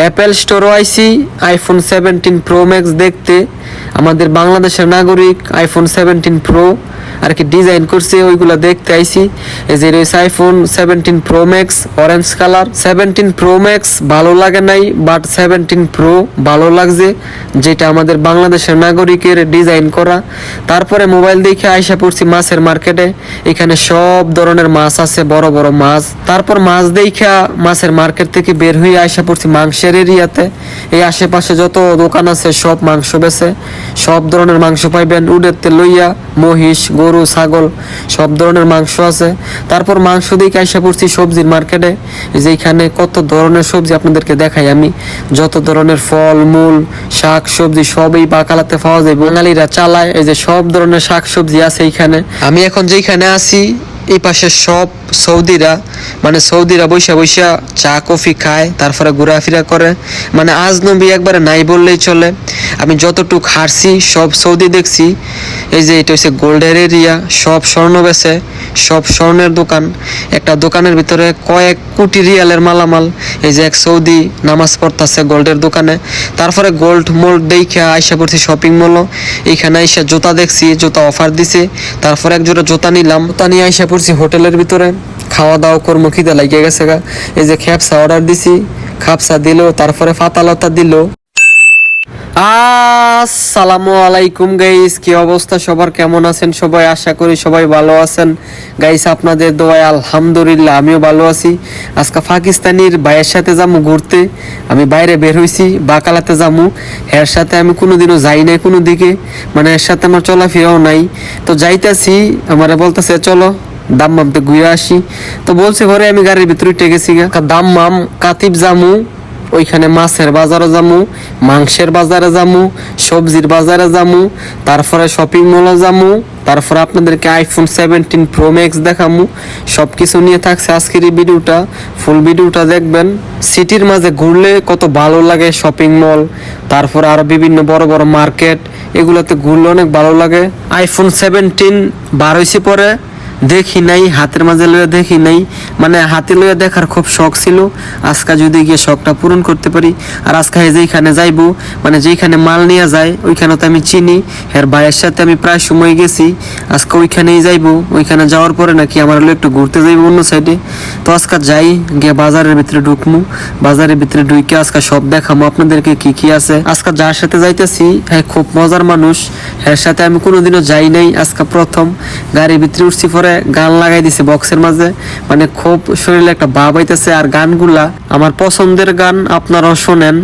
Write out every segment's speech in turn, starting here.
Apple স্টোরও আইসি iPhone seventeen pro max দেখতে। আমাদের বাংলাদেশের নাগরিক আইফোন সেভেন্টিন প্রো আর কি ডিজাইন করছে, ওইগুলো দেখতে আইসি। যে রয়েছে iPhone seventeen pro max orange colour seventeen pro max ভালো লাগে নাই বাট সেভেন্টিন প্রো ভালো লাগছে, যেটা আমাদের বাংলাদেশের নাগরিকের ডিজাইন করা। তারপরে মোবাইল দেখে আইসা পড়ছি মাছের মার্কেটে এখানে সব ধরনের মাছ আছে, বড় বড় মাছ। তারপর মাছ দেখা মাছের মার্কেট থেকে বের হয়ে আইসা পড়ছি মাংসের এরিয়াতে। এই আশেপাশে যত দোকান আছে, সব মাংস বেছে সব ধরনের মাংস পাইবেন। উডেরতে লইয়া, মহিষ, গরু, ছাগল, সব ধরনের মাংস আছে। তারপর মাংস দিয়ে আইসা পড়ছি সবজির মার্কেটে। এই যে এখানে কত ধরনের সবজি আপনাদেরকে দেখাই আমি। যত ধরনের ফল, মূল, শাক সবজি, সবই বাকালাতে পাওয়া যায়। বাঙালিরা চালায়, এই যে সব ধরনের শাক সবজি আছে এইখানে আমি এখন যেখানে আছি এই পাশে সব সৌদিরা মানে সৌদিরা বৈশা বৈশা চা, কফি খায়, তারপরে ঘোরাফেরা করে। মানে আজ নবী একবারে নাই বললেই চলে। আমি যতটুক হারছি, সব সৌদি দেখছি। এই যে এটা হচ্ছে গোল্ডের এরিয়া সব স্বর্ণ বেছে সব স্বর্ণের দোকান। একটা দোকানের ভিতরে কয়েক কোটি রিয়ালের মালামাল। এই যে এক সৌদি নামাজ পড়তেছে গোল্ডের দোকানে। তারপরে গোল্ড মোল্ড দেখে আইসা পড়ছি শপিং মলও এইখানে আইসা জুতা দেখছি, জুতা অফার দিছে। তারপরে এক জোড়া জুতা নিলাম। জুতা নিয়ে আইসা পড়ছি হোটেলের ভিতরে। খাওয়া দাওয়া কর্ম খিদে লাগিয়ে গেছে গা। এই যে খ্যাপসা অর্ডার দিছি। খাপসা দিল, তারপরে ফাতালতা দিল। আসসালামু আলাইকুম গাইস কি অবস্থা? সবার কেমন আছেন? সবাই আশা করি সবাই ভালো আছেন। গাইস আপনাদের দোয়ায় আলহামদুলিল্লাহ, আমিও ভালো আছি। আজকে পাকিস্তানির ভাইয়ের সাথে যাব ঘুরতে। আমি বাইরে বের হইছি, বাকালাতে যাব এর সাথে আমি কোনোদিনও যাই নাই কোনো দিকে। মানে এর সাথে আমার চলাফেরাও নাই। তো যাইতাছি, আমারে বলতেছে, চলো দাম দাম্মামতে ঘুরে আসি। তো বলছে, ঘরে আমি গাড়ির ভিতরে গেছি গা। দাম্মাম, কাতিব জামু ওইখানে মাছের বাজারে যামু, মাংসের বাজারে যামু, সবজির বাজারে যামু, তারপরে শপিং মলে যামু, তারপরে আপনাদেরকে আইফোন সেভেন্টিন প্রো ম্যাক্স দেখামু। সব কিছু নিয়ে থাকছে আজকের এই ভিডিওটা। ফুল ভিডিওটা দেখবেন। সিটির মাঝে ঘুরলে কত ভালো লাগে শপিং মল তারপর আরও বিভিন্ন বড় বড় মার্কেট এগুলোতে ঘুরলে অনেক ভালো লাগে। আইফোন সেভেন্টিন বার হয়েছে পরে। দেখি নাই, হাতের মাঝে লইয়া দেখি নাই। মানে হাতে লইয়া দেখার খুব শখ ছিল। আজকে যদি গিয়ে শখটা পূরণ করতে পারি, আর আজকে যেইখানে যাইবো মানে যেইখানে মাল নিয়ে যায়, ওইখানে তো আমি চিনি। এর ভাইয়ের সাথে আমি প্রায় সময় গেছি। আজকে ওইখানেই যাইবো। ওইখানে যাওয়ার পরে নাকি আমার হলো একটু ঘুরতে যাইবো অন্য সাইডে তো আজকে যাই, গিয়ে বাজারের ভিতরে ঢুকমু। বাজারের ভিতরে ঢুকে আজকে সব দেখামু। আপনাদেরকে কি কি আছে? আজকে যার সাথে যাইতেছি হ্যাঁ খুব মজার মানুষ। এর সাথে আমি কোনোদিনও যাই নাই আজকে প্রথম। গাড়ির ভিতরে উঠছি পরে গান লাগাই দিছে বক্সের মাঝে। মানে খুব শরীরে একটা ভাব আইতেছে আর গানগুলা আমার পছন্দের গান আপনারাও শোনেন।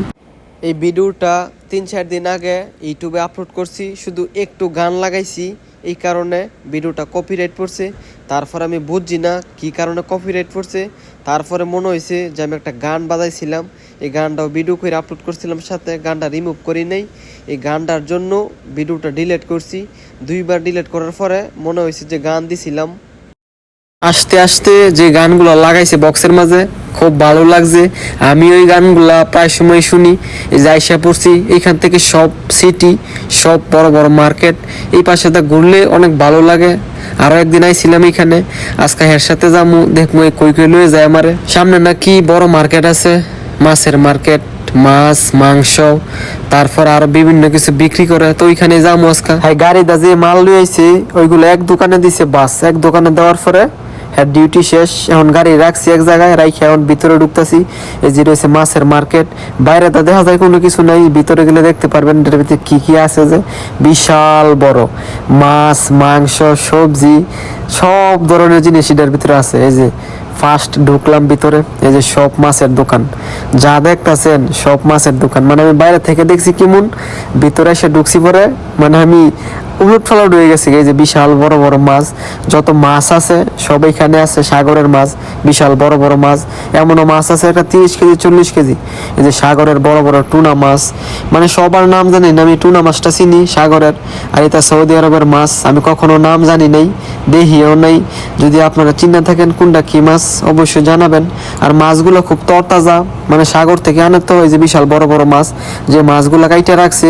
এই ভিডিওটা তিন চার দিন আগে ইউটিউবে আপলোড করছি, শুধু একটু গান লাগাইছি, এই কারণে ভিডিওটা কপিরাইট পড়ছে। তারপর আমি বুঝছি না কি কারণে কপিরাইট পড়ছে। তারপরে মনে হয়েছে যে আমি একটা গান বাজাইছিলাম। এই গানটাও ভিডিও করে আপলোড করছিলাম সাথে, গানটা রিমুভ করি নাই। এই গানটার জন্য ভিডিওটা ডিলিট করছি। দুইবার ডিলিট করার পরে মনে হয়েছে যে গান দিছিলাম। আস্তে আস্তে যে গানগুলো লাগাইছে বক্সের মাঝে, খুব ভালো লাগছে। আমি ওই গানগুলা প্রায় সময় শুনি এই যে আইসা পড়ছি, এখান থেকে সব সিটি সব বড় বড় মার্কেট এই পাশে তা ঘুরলে অনেক ভালো লাগে। আরও একদিন আইছিলাম এখানে, আজকে হের সাথে যামু দেখব কই কই লয়ে যায় আমারে। সামনে নাকি বড় মার্কেট আছে, মাছের মার্কেট মাছ, মাংস, তারপর আরও বিভিন্ন কিছু বিক্রি করে, তো ওইখানে যাব আজকে। হ্যাঁ গাড়িটা যে মাল লুই আইছে, ওইগুলো এক দোকানে দিছে বাস। এক দোকানে দেওয়ার পরে হ্যাঁ ডিউটি শেষ। এখন গাড়ি রাখছি এক জায়গায়, রাইখে এখন ভিতরে ঢুকতেছি। এই যে রয়েছে মাছের মার্কেট বাইরে তো দেখা যায় কোনো কিছু নাই। ভিতরে গেলে দেখতে পারবেন এটার ভিতরে কি কি আছে যে বিশাল বড় মাছ, মাংস, সবজি, সব ধরনের জিনিস এটার ভিতরে আছে। এই যে ফার্স্ট ঢুকলাম ভিতরে, এই যে সব মাছের দোকান। যা দেখতেছেন, সব মাছের দোকান। মানে আমি বাইরে থেকে দেখছি কেমন ভিতরে এসে ঢুকছি পরে মানে আমি উলট ফালট হয়ে গেছে এই যে বিশাল বড় বড় মাছ, যত মাছ আছে, সব এখানে আছে, সাগরের মাছ, বিশাল বড় বড় মাছ, এমনও মাছ আছে একটা তিরিশ কেজি, চল্লিশ কেজি। এই যে সাগরের বড় বড় টুনা মাছ মানে সবার নাম জানি না, আমি টুনা মাছটা চিনি, সাগরের, আর এটা সৌদি আরবের মাছ, আমি কখনো নাম জানি নাই, দেখিও নাই। যদি আপনারা চিন্তা থাকেন কোনটা কি মাছ, অবশ্যই জানাবেন। আর মাছগুলো খুব তরতাজা মানে সাগর থেকে আনে তো এই যে বিশাল বড় বড় মাছ, যে মাছগুলো কাইটে রাখছে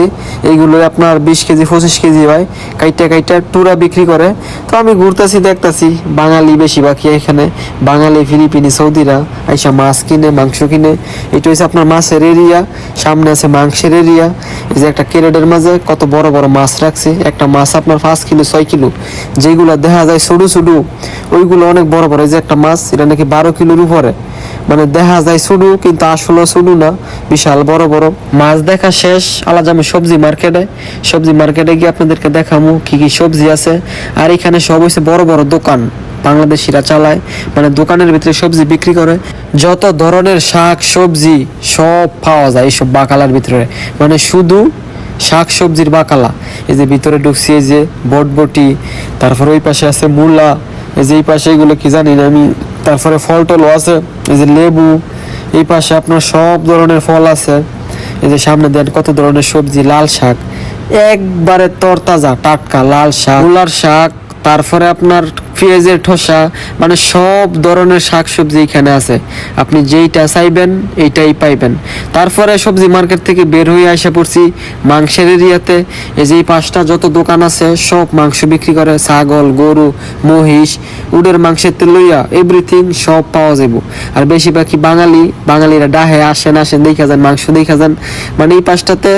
এইগুলো আপনার বিশ কেজি, পঁচিশ কেজি হয় কাইটা কাইটা টুরা বিক্রি করে। তো আমি ঘুরতেছি, দেখতাছি, বাঙালি বেশি বাকি এখানে। বাঙালি, ফিলিপিনি, সৌদিরা আইসা মাছ কিনে, মাংস কিনে। এটা হচ্ছে আপনার মাছের এরিয়া সামনে আছে মাংসের এরিয়া এই যে একটা কেরেডের মাঝে কত বড় বড় মাছ রাখছে। একটা মাছ আপনার পাঁচ কিলো, ছয় কিলো। যেগুলো দেখা যায় ছোটো ছোটো ওইগুলো অনেক বড় বড়। এই যে একটা মাছ, এটা নাকি বারো কিলোর উপরে। মানে দেখা যায় শুধু, কিন্তু আসলে শুধু না, বিশাল বড় বড়। মাছ দেখা শেষ আলাদা আমি সবজি মার্কেটে। সবজি মার্কেটে গিয়ে আপনাদেরকে দেখামু কি কি সবজি আছে। আর এখানে সব হচ্ছে বড় বড় দোকান, বাংলাদেশিরা চালায়। মানে দোকানের ভিতরে সবজি বিক্রি করে। যত ধরনের শাক, সবজি সব পাওয়া যায় এইসব বাকালার ভিতরে। মানে শুধু শাক, সবজির বাকালা। এই যে ভিতরে ঢুকছি, এই যে বটবটি, তারপর ওই পাশে আছে মূলা। এই যে এই পাশে এগুলো কি জানি না, আমি তারপরে ফল টলও আছে, এই যে লেবু, এই পাশে আপনার সব ধরনের ফল আছে। এই যে সামনে দেন কত ধরনের সবজি, লাল শাক। একবারে তরতাজা, টাটকা, লাল শাক, মূলার শাক, তারপরে আপনার পেঁয়াজের ঠোসা মানে সব ধরনের শাকসবজি এখানে আছে। আপনি যেইটা চাইবেন, এইটাই পাইবেন। তারপরে সবজি মার্কেট থেকে বের হয়ে আসা পড়ছি মাংসের এরিয়াতে। এই যে পাঁচটা যত দোকান আছে, সব মাংস বিক্রি করে। ছাগল, গরু, মহিষ উডের মাংসের তেল লইয়া এভরিথিং সব পাওয়া যাব আর বেশিরভাগই বাঙালি, বাঙালিরা ডাহে আসেন আসেন, দেখা যান, মাংস দেখা যান। মানে এই পাঁচটাতে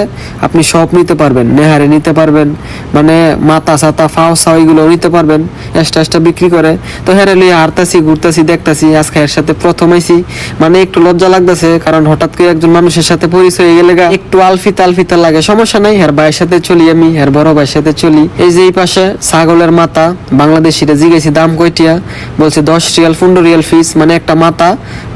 আপনি সব নিতে পারবেন, নেহারে নিতে পারবেন। মানে মাথা সাতা ফাও সাও এগুলো নিতে পারবেন। এক্সট্রা এক্সট্রা বিক্রি করে। তো হেরে লিয়ে হারতাছি ঘুরতাছি, দেখতাছি, আজকে এর সাথে প্রথম আইছি মানে একটু লজ্জা লাগতেছে, কারণ হঠাৎ করে একজন মানুষের সাথে পরিচয় গেলে একটু আলফিতা আলফিতা লাগে। সমস্যা নাই, হের ভাইয়ের সাথে চলি আমি, হের বড় ভাইয়ের সাথে চলি। এই যে এই পাশে ছাগলের মাথা, বাংলাদেশিরা জিগেছি দাম কয়টিয়া বলছে দশ রিয়াল পনেরো রিয়াল ফিস মানে একটা মাথা,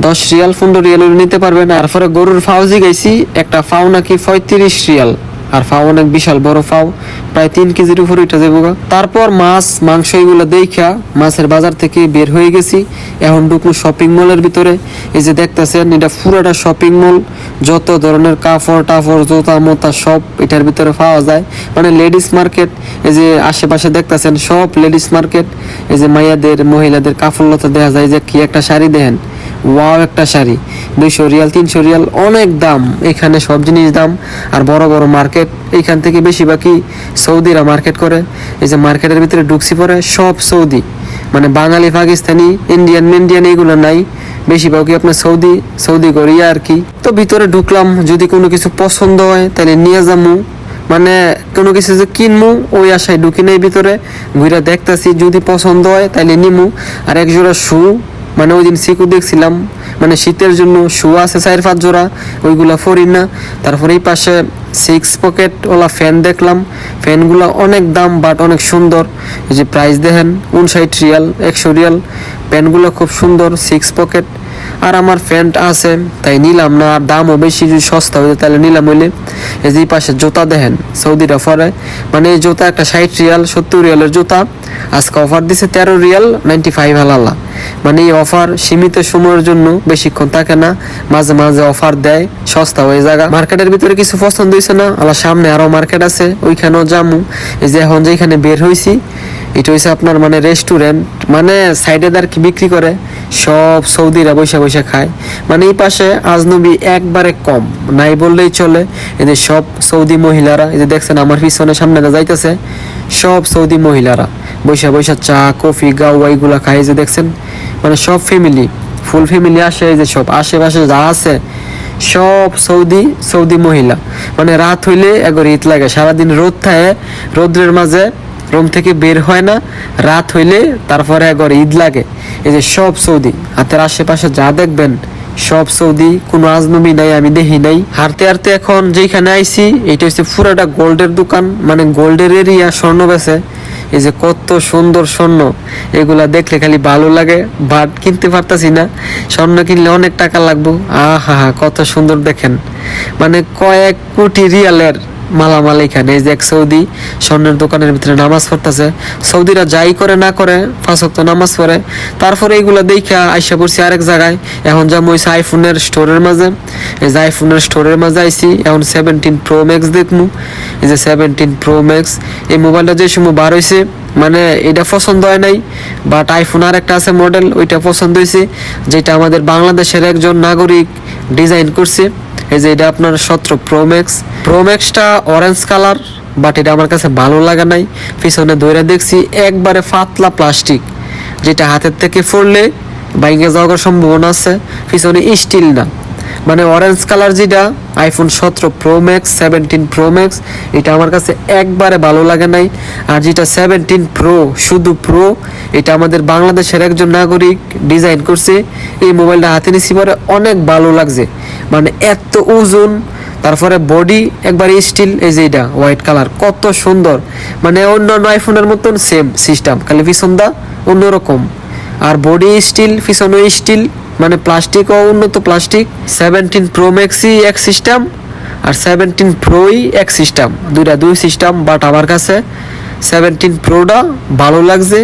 দশ রিয়াল পনেরো রিয়াল নিতে পারবেন। তারপরে গরুর ফাও জিগাইছি, একটা ফাও নাকি পঁয়ত্রিশ রিয়াল। আর ফাও অনেক বিশাল, বড় ফাও, প্রায় তিন কেজির উপর উঠে যাব। তারপর মাছ, মাংস এগুলো দেখা মাছের বাজার থেকে বের হয়ে গেছি। এখন ঢুকলো শপিং মলের ভিতরে। এই যে দেখতেছেন, এটা পুরোটা শপিং মল যত ধরনের কাপড় টাপড়, জুতা, মোতা সব এটার ভিতরে পাওয়া যায়। মানে লেডিস মার্কেট এই যে আশেপাশে দেখতেছেন সব লেডিস মার্কেট এই যে মাইয়াদের, মহিলাদের কাপড় লতা দেখা যায় যে কি একটা শাড়ি দেখেন ওয়াও একটা শাড়ি। দুইশো রিয়াল, তিনশো রিয়াল, অনেক দাম। এখানে সব জিনিস দাম। আর বড় বড় মার্কেট এইখান থেকে বেশিরভাগই সৌদিরা মার্কেট করে। এই যে মার্কেটের ভিতরে ঢুকছি পরে সব সৌদি। মানে বাঙালি, পাকিস্তানি, ইন্ডিয়ান, মিন্ডিয়ান, এগুলো নাই। বেশিরভাগই আপনার সৌদি সৌদি কোরিয়া আর কি। তো ভিতরে ঢুকলাম, যদি কোনো কিছু পছন্দ হয়, তাহলে নিয়ে যামু। মানে কোনো কিছু যে কিনমু, ওই আশায় ঢুকি নেই ভিতরে। ঘুরে দেখতাছি, যদি পছন্দ হয়, তাহলে নিমু। আর একজোড়া শু মানে ওই দিন সিকু দেখছিলাম মানে শীতের জন্য শু আছে চার পাঁচ জোড়া, ওইগুলা ফরি না। তারপরে এই পাশে সিক্স পকেট ওলা ফ্যান দেখলাম। ফ্যানগুলো অনেক দাম বাট অনেক সুন্দর। এই যে প্রাইস দেখেন উনষাট রিয়াল, একশো রিয়াল। প্যানগুলো খুব সুন্দর সিক্স পকেট আর আমার প্যান্ট আছে, তাই নিলাম না, আর দামও বেশি, যদি সস্তা হইতে তাহলে নিলাম হইলে। এই যে পাশে জুতা দেখেন সৌদির অফারে মানে এই জুতা একটা ষাট রিয়াল, সত্তর রিয়ালের জুতা। আজকে অফার দিছে তেরো রিয়াল নাইনটি ফাইভ হালাল্লা মানে এই অফার সীমিত সময়ের জন্য বেশিক্ষণ থাকে না। মাঝে মাঝে অফার দেয়, সস্তা হয়ে জায়গা। মার্কেটের ভিতরে কিছু পছন্দ হয়েছে না আল্লাহ সামনে আরও মার্কেট আছে, ওইখানেও জামু এই যে এখন যেখানে বের হয়েছি এটা হচ্ছে আপনার মানে রেস্টুরেন্ট মানে সাইডে আর কি বিক্রি করে, সব সৌদিরা বৈশা বৈশা খায়। মানে এই পাশে আজনবী একবারে কম, নাই বললেই চলে। এদের সব সৌদি মহিলারা, এই যে দেখছেন আমার পিছনে সামনে যা যাইতেছে, সব সৌদি মহিলারা বৈশা বৈশা চা, কফি গাওয়া এগুলা খায়। এই যে দেখছেন মানে সব ফ্যামিলি ফুল ফ্যামিলি আসে, এই যে সব আশেপাশে যা আছে, সব সৌদি সৌদি মহিলা। মানে রাত হইলে একবার ঈদ লাগে, সারাদিন রোদ থাকে, রোদ্রের মাঝে রুম থেকে বের হয় না, রাত হইলে তারপরে একবার ঈদ লাগে। এই যে সব সৌদি, হাতের আশেপাশে যা দেখবেন, সব সৌদি, কোনো আজনবী নাই, আমি দেখি নাই। হারতে হারতে এখন যেখানে আইছি এটা হচ্ছে পুরাটা গোল্ডের দোকান মানে গোল্ডের এরিয়া স্বর্ণ বেছে এই যে কত সুন্দর স্বর্ণ, এগুলা দেখলে খালি ভালো লাগে, বাট কিনতে পারতাছি না। স্বর্ণ কিনলে অনেক টাকা লাগবো। আহা হা কত সুন্দর দেখেন। মানে কয়েক কোটি রিয়ালের মালামাল এখানে, এই যে এক সৌদি স্বর্ণের দোকানের ভিতরে নামাজ পড়তেছে। সৌদিরা যাই করে না করে ওয়াক্ত নামাজ পড়ে। তারপরে এইগুলা দেখা আইসা পড়ছি আরেক জায়গায়। এখন যা মইছে আইফোনের স্টোরের মাঝে। এই যে আইফোনের স্টোরের মাঝে আইছি, এখন সেভেন্টিন প্রো ম্যাক্স দেখমু। এই যে সেভেন্টিন প্রো ম্যাক্স এই মোবাইলটা যে সময় বার হয়েছে মানে এটা পছন্দ হয় নাই বাট আইফোন আর একটা আছে মডেল ওইটা পছন্দ হয়েছে যেটা আমাদের বাংলাদেশের একজন নাগরিক ডিজাইন করছে। এই যে এটা আপনার সত্র প্রোম্যাক্স প্রোম্যাক্সটা প্রো অরেঞ্জ কালার বাট এটা আমার কাছে ভালো লাগা নাই। পিছনে ধরে দেখছি একবারে ফাতলা প্লাস্টিক যেটা হাতের থেকে পড়লে বাইকে যাওয়ার সম্ভাবনা আছে। পিছনে স্টিল না। মানে অরেঞ্জ কালার যেটা আইফোন সতেরো pro max seventeen pro max এটা আমার কাছে একবারে ভালো লাগে নাই। আর যেটা সেভেন্টিন প্রো শুধু প্রো এটা আমাদের বাংলাদেশের একজন নাগরিক ডিজাইন করছে। এই মোবাইলটা হাতে নিছি পরে অনেক ভালো লাগছে। মানে এত ওজন, তারপরে বডি একবার স্টিল এই যে এটা হোয়াইট কালার কত সুন্দর। মানে অন্যান্য আইফোনের মতন সেম সিস্টেম খালি পিছনটা অন্যরকম। আর বডি স্টিল পিছনে স্টিল মানে প্লাস্টিকও উন্নত প্লাস্টিক সেভেন্টিন প্রো ম্যাক্সই এক সিস্টেম আর সেভেন্টিন প্রোই এক সিস্টেম দুইটা দুই সিস্টেম বাট আমার কাছে সেভেন্টিন প্রোটা ভালো লাগছে।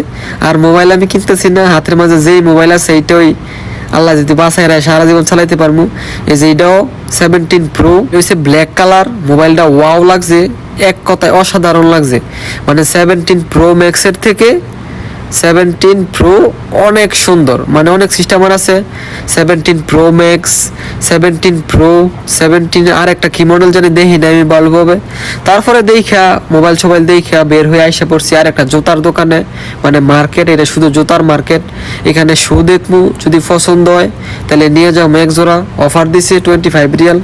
আর মোবাইল আমি কিনতেছি না, হাতের মাঝে যেই মোবাইল আছে এইটাই আল্লাহ যদি বাসায় রায়, সারা জীবন চালাইতে পারব এই যে এটাও সেভেন্টিন প্রো হচ্ছে ব্ল্যাক কালার মোবাইলটা ওয়াও লাগছে, এক কথায় অসাধারণ লাগছে। মানে সেভেন্টিন প্রো ম্যাক্সের থেকে সেভেন্টিন প্রো অনেক সুন্দর। মানে অনেক সিস্টেমার আছে। Seventeen pro max seventeen pro seventeen আর একটা কি মডেল জানি দেখি না আমি ভালোভাবে তারপরে দেখা মোবাইল সোবাইল দেখা বের হয়ে আইসা পড়ছি আর একটা জুতার দোকানে। মানে মার্কেট এটা শুধু জুতার মার্কেট এখানে শু দেখব যদি পছন্দ হয়, তাহলে নিয়ে যাও ম্যাক্স জোড়া। অফার দিছে টোয়েন্টি ফাইভ রিয়াল।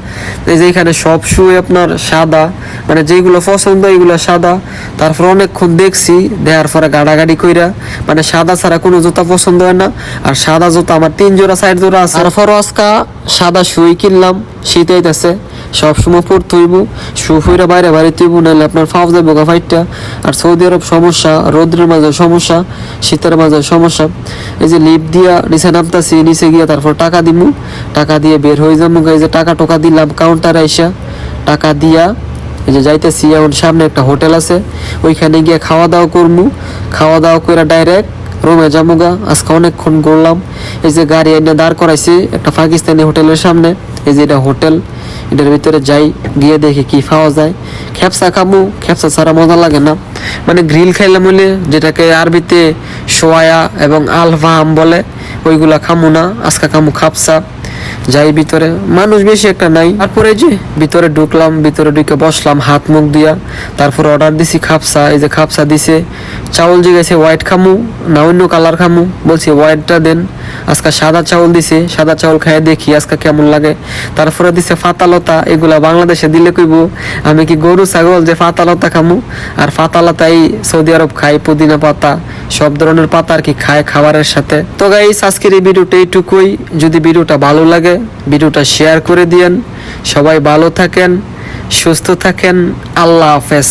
এই যে এখানে সব শু আপনার সাদা। মানে যেগুলো পছন্দ, এগুলো সাদা। তারপর অনেকক্ষণ দেখছি, দেওয়ার পরে গাড়াগাড়ি কইরা মানে সাদা ছাড়া কোনো জুতা পছন্দ হয় না। আর সাদা জুতা আমার তিন জোড়া, চার জোড়া আছে। তারপর আজকা সাদা শুই কিনলাম, শীত আইতাছে। সবসময় পড়তে হইব শু ফুইরা বাইরে বাইরে তুইব নাহলে আপনার যাব গা ফাইটটা। আর সৌদি আরব সমস্যা, রৌদ্রের মাঝে সমস্যা, শীতের মাঝে সমস্যা। এই যে লিপ দিয়া নিচে নামতাছি, নিচে গিয়া তারপর টাকা দিমু। টাকা দিয়ে বের হয়ে যাব এই যে টাকা টোকা দিলাম কাউন্টারে আইসা। টাকা দিয়া এই যে যাইতেছি, এখন সামনে একটা হোটেল আছে, ওইখানে গিয়ে খাওয়া দাওয়া করব খাওয়া দাওয়া করে ডাইরেক্ট রুমে যাব আজকে অনেকক্ষণ ঘুরলাম। এই যে গাড়ি এনে দাঁড় করাইছি, একটা পাকিস্তানি হোটেলের সামনে। এই যে এটা হোটেল, এটার ভিতরে যাই, গিয়ে দেখি কি পাওয়া যায়। খেপসা খামু খেপসা ছাড়া মজা লাগে না। মানে গ্রিল খাইলাম হইলে যেটাকে আরবিতে সোয়া এবং আলফাহাম বলে, ওইগুলা খামু না। আজকে খামু খাপসা যাই ভিতরে, মানুষ বেশি একটা নাই। তারপরে যে ভিতরে ঢুকলাম, ভিতরে ঢুকে বসলাম, হাত মুখ দিয়া তারপর অর্ডার দিছি খাপসা, এই যে খাপসা দিছে। চাউল জিগেছে হোয়াইট খামু, না অন্য কালার খামু। বলছি হোয়াইটটা দেন। আজকে সাদা চাউল দিছে, সাদা চাউল খাইয়ে দেখি আজকে কেমন লাগে। তারপরে দিছে ফাতালতা, এগুলা বাংলাদেশে দিলে কইব, আমি কি গরু, ছাগল যে ফাতালতা খামু? আর ফাতালতাই সৌদি আরব খাই পুদিনা পাতা, সব ধরনের পাতা আর কি খায় খাবারের সাথে। তো গাইস আজকের এই ভিডিওটা এইটুকুই। যদি ভিডিওটা ভালো লাগে। ভিডিওটা শেয়ার করে দিয়েন। সবাই ভালো থাকেন সুস্থ থাকেন। আল্লাহ হাফেজ।